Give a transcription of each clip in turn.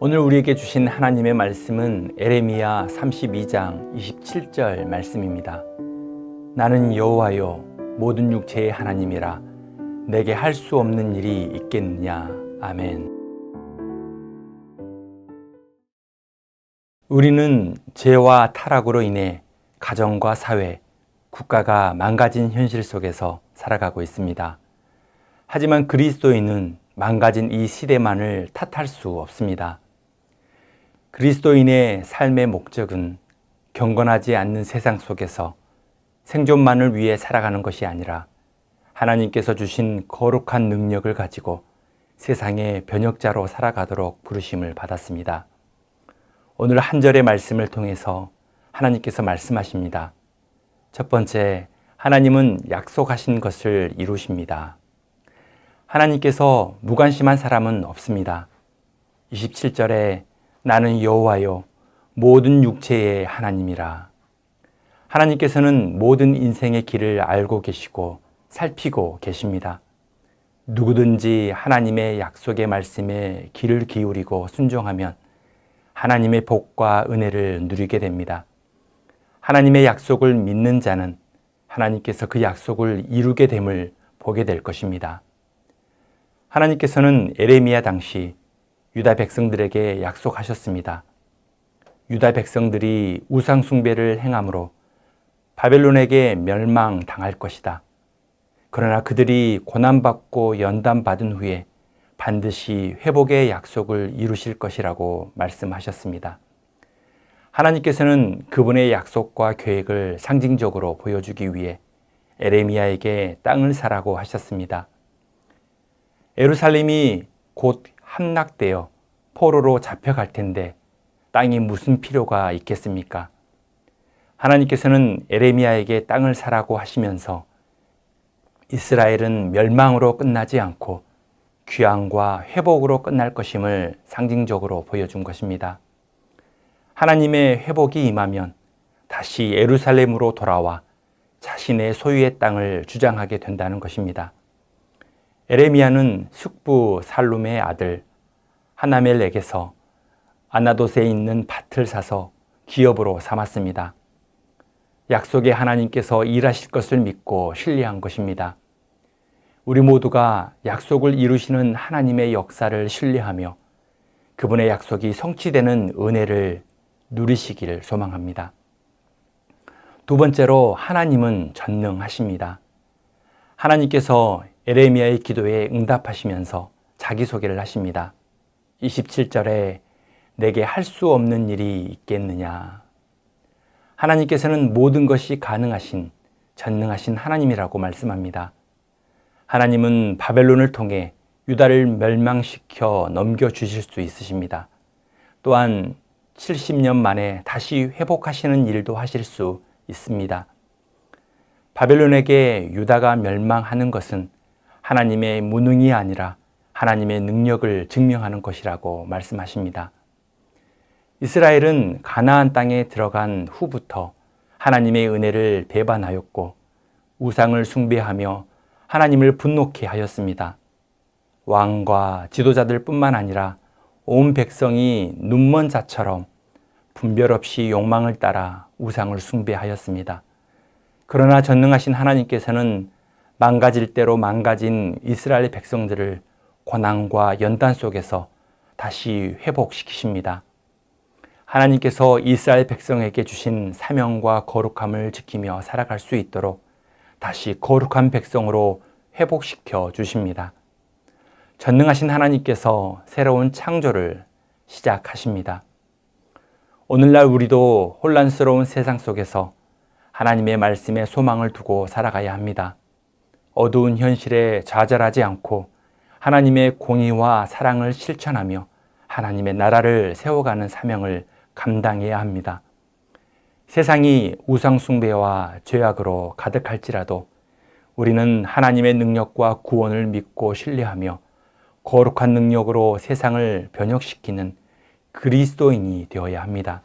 오늘 우리에게 주신 하나님의 말씀은 에레미야 32장 27절 말씀입니다. 나는 여호와요 모든 육체의 하나님이라 내게 할 수 없는 일이 있겠느냐. 아멘. 우리는 죄와 타락으로 인해 가정과 사회, 국가가 망가진 현실 속에서 살아가고 있습니다. 하지만 그리스도인은 망가진 이 시대만을 탓할 수 없습니다. 그리스도인의 삶의 목적은 경건하지 않는 세상 속에서 생존만을 위해 살아가는 것이 아니라 하나님께서 주신 거룩한 능력을 가지고 세상의 변혁자로 살아가도록 부르심을 받았습니다. 오늘 한 절의 말씀을 통해서 하나님께서 말씀하십니다. 첫 번째, 하나님은 약속하신 것을 이루십니다. 하나님께서 무관심한 사람은 없습니다. 27절에 나는 여호와요 모든 육체의 하나님이라. 하나님께서는 모든 인생의 길을 알고 계시고 살피고 계십니다. 누구든지 하나님의 약속의 말씀에 귀를 기울이고 순종하면 하나님의 복과 은혜를 누리게 됩니다. 하나님의 약속을 믿는 자는 하나님께서 그 약속을 이루게 됨을 보게 될 것입니다. 하나님께서는 에레미야 당시 유다 백성들에게 약속하셨습니다. 유다 백성들이 우상숭배를 행함으로 바벨론에게 멸망당할 것이다. 그러나 그들이 고난받고 연단받은 후에 반드시 회복의 약속을 이루실 것이라고 말씀하셨습니다. 하나님께서는 그분의 약속과 계획을 상징적으로 보여주기 위해 에레미야에게 땅을 사라고 하셨습니다. 에루살렘이 곧 함락되어 포로로 잡혀갈 텐데 땅이 무슨 필요가 있겠습니까? 하나님께서는 에레미야에게 땅을 사라고 하시면서 이스라엘은 멸망으로 끝나지 않고 귀환과 회복으로 끝날 것임을 상징적으로 보여준 것입니다. 하나님의 회복이 임하면 다시 에루살렘으로 돌아와 자신의 소유의 땅을 주장하게 된다는 것입니다. 에레미야는 숙부 살룸의 아들 하나멜에게서 아나돗에 있는 밭을 사서 기업으로 삼았습니다. 약속의 하나님께서 일하실 것을 믿고 신뢰한 것입니다. 우리 모두가 약속을 이루시는 하나님의 역사를 신뢰하며 그분의 약속이 성취되는 은혜를 누리시기를 소망합니다. 두 번째로 하나님은 전능하십니다. 하나님께서 에레미야의 기도에 응답하시면서 자기소개를 하십니다. 27절에 내게 할 수 없는 일이 있겠느냐. 하나님께서는 모든 것이 가능하신 전능하신 하나님이라고 말씀합니다. 하나님은 바벨론을 통해 유다를 멸망시켜 넘겨주실 수 있으십니다. 또한 70년 만에 다시 회복하시는 일도 하실 수 있습니다. 바벨론에게 유다가 멸망하는 것은 하나님의 무능이 아니라 하나님의 능력을 증명하는 것이라고 말씀하십니다. 이스라엘은 가나안 땅에 들어간 후부터 하나님의 은혜를 배반하였고 우상을 숭배하며 하나님을 분노케 하였습니다. 왕과 지도자들 뿐만 아니라 온 백성이 눈먼 자처럼 분별 없이 욕망을 따라 우상을 숭배하였습니다. 그러나 전능하신 하나님께서는 망가질 대로 망가진 이스라엘 백성들을 고난과 연단 속에서 다시 회복시키십니다. 하나님께서 이스라엘 백성에게 주신 사명과 거룩함을 지키며 살아갈 수 있도록 다시 거룩한 백성으로 회복시켜 주십니다. 전능하신 하나님께서 새로운 창조를 시작하십니다. 오늘날 우리도 혼란스러운 세상 속에서 하나님의 말씀에 소망을 두고 살아가야 합니다. 어두운 현실에 좌절하지 않고 하나님의 공의와 사랑을 실천하며 하나님의 나라를 세워가는 사명을 감당해야 합니다. 세상이 우상숭배와 죄악으로 가득할지라도 우리는 하나님의 능력과 구원을 믿고 신뢰하며 거룩한 능력으로 세상을 변혁시키는 그리스도인이 되어야 합니다.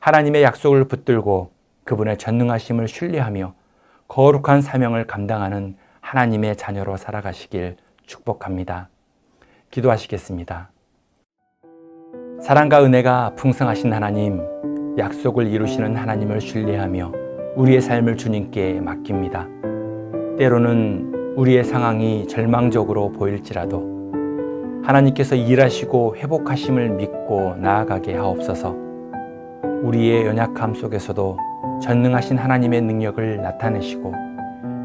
하나님의 약속을 붙들고 그분의 전능하심을 신뢰하며 거룩한 사명을 감당하는 하나님의 자녀로 살아가시길 축복합니다. 기도하시겠습니다. 사랑과 은혜가 풍성하신 하나님, 약속을 이루시는 하나님을 신뢰하며 우리의 삶을 주님께 맡깁니다. 때로는 우리의 상황이 절망적으로 보일지라도 하나님께서 일하시고 회복하심을 믿고 나아가게 하옵소서. 우리의 연약함 속에서도 전능하신 하나님의 능력을 나타내시고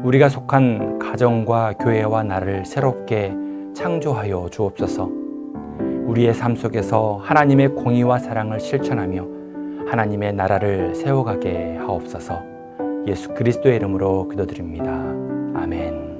우리가 속한 가정과 교회와 나를 새롭게 창조하여 주옵소서. 우리의 삶 속에서 하나님의 공의와 사랑을 실천하며 하나님의 나라를 세워가게 하옵소서. 예수 그리스도의 이름으로 기도드립니다. 아멘.